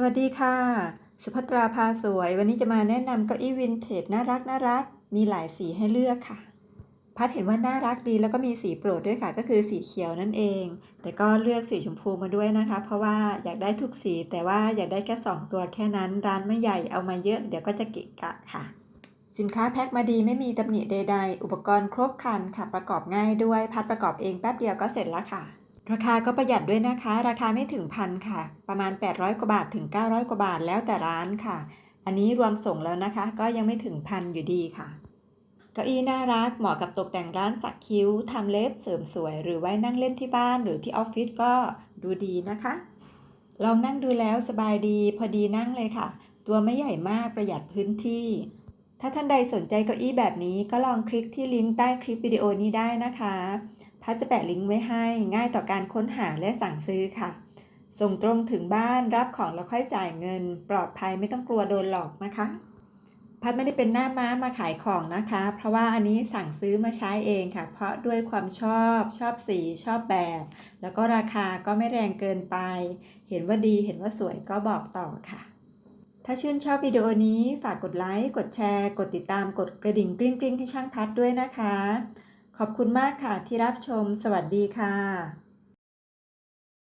สวัสดีค่ะ สุภัตราพาสวย วันนี้จะมาแนะนำเก้าอี้วินเทจน่ารักน่ารัก มีหลายสีให้เลือกค่ะ พัดเห็นว่าน่ารักดีแล้วก็มีสีโปรดด้วยค่ะ ก็คือสีเขียวนั่นเอง แต่ก็เลือกสีชมพูมาด้วยนะคะ เพราะว่าอยากได้ทุกสีแต่ว่าอยากได้แค่ 2 ตัวแค่นั้น ร้านไม่ใหญ่เอามาเยอะเดี๋ยวก็จะเกะกะค่ะ สินค้าแพ็คมาดีไม่มีตำหนิใด ๆ อุปกรณ์ครบครันค่ะ ประกอบง่ายด้วย พัดประกอบเองแป๊บเดียวก็เสร็จแล้วค่ะ ราคาก็ประหยัดด้วยนะคะ ราคาไม่ถึงพันค่ะ ประมาณ 800 กว่าบาทถึง 900 กว่าบาทแล้วแต่ร้านค่ะ อันนี้รวมส่งแล้วนะคะ ก็ยังไม่ถึงพันอยู่ดีค่ะเก้าอี้น่ารักเหมาะกับตกแต่งร้านสักคิ้วทำเล็บเสริมสวย หรือไว้นั่งเล่นที่บ้านหรือที่ออฟฟิศก็ดูดีนะคะ ลองนั่งดูแล้วสบายดีพอดีนั่งเลยค่ะ ตัวไม่ใหญ่มากประหยัดพื้นที่ ถ้าท่านใดสนใจเก้าอี้แบบนี้ก็ลองคลิกที่ลิงก์ใต้คลิปวิดีโอนี้ได้นะคะ พัดจะแปะลิงก์ไว้ให้ง่ายต่อการค้นหาและสั่งซื้อค่ะ ส่งตรงถึงบ้านรับของแล้วค่อยจ่ายเงิน ปลอดภัยไม่ต้องกลัวโดนหลอกนะคะ พัดไม่ได้เป็นหน้าม้ามาขายของนะคะ เพราะว่าอันนี้สั่งซื้อมาใช้เองค่ะ เพราะด้วยความชอบชอบสีชอบแบบ แล้วก็ราคาก็ไม่แรงเกินไป เห็นว่าดีเห็นว่าสวยก็บอกต่อค่ะถ้าชื่นชอบวิดีโอนี้ฝากกดไลค์ กดแชร์ กดติดตาม กดกระดิ่งกริ๊งกริ๊งให้ช่างพัดด้วยนะคะ ขอบคุณมากค่ะที่รับชม สวัสดีค่ะ